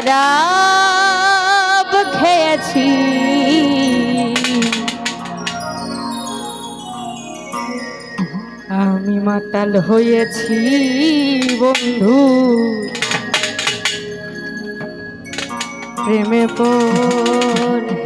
শরাব খেয়েছি। আমি মাতাল হয়েছি বন্ধু। প্রেমে পড়ে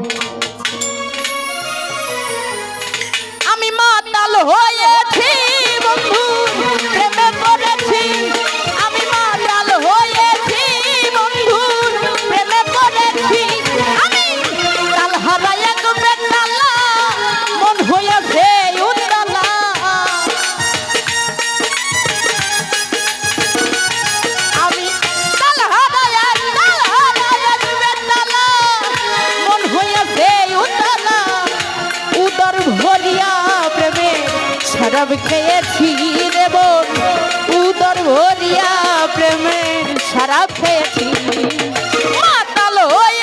সরব খেয়েছি দেব উদর ভরিয়া প্রেমে সারা খেয়েছি। মাতাল হয়ে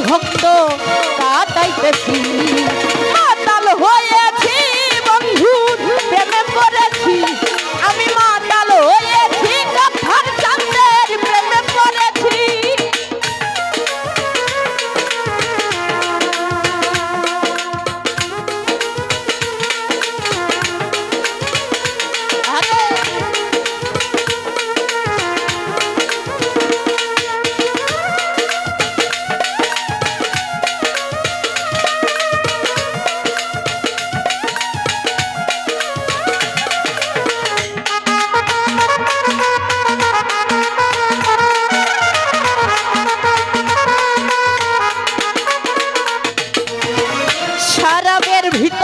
ভক্ত তা তাই বেশি ভিক্ষা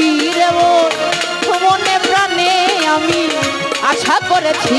করেছি রে মনে প্রাণে আমি আশা করেছি।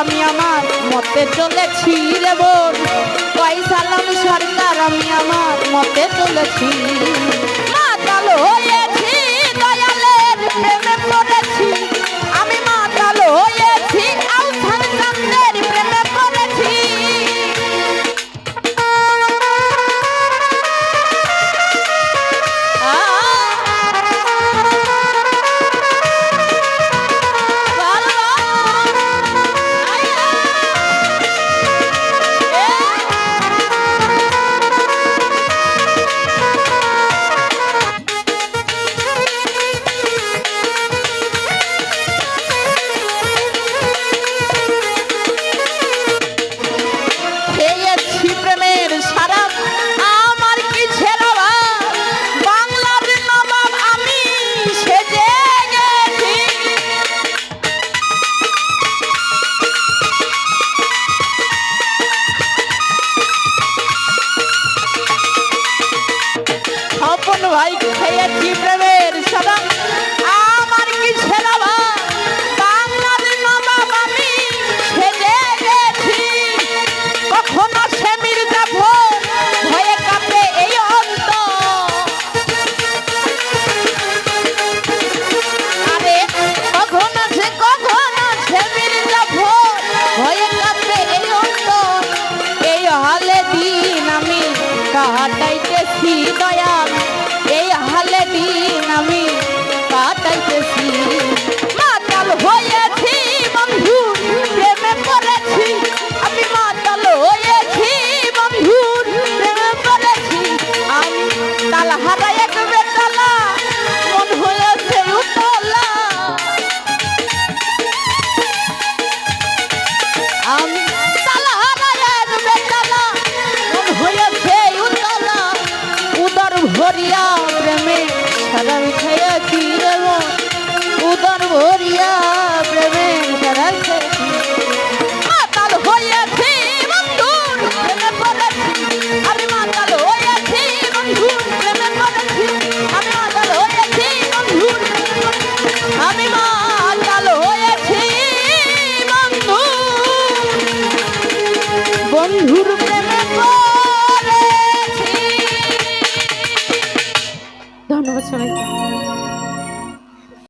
আমি আমার মতে চলে ছিলে বোন। পয়সা লাল সরকার আমি আমার মতে চলেছি। ভরিয়া প্রেমে সারা খাইয়া কি উদর ভরিয়া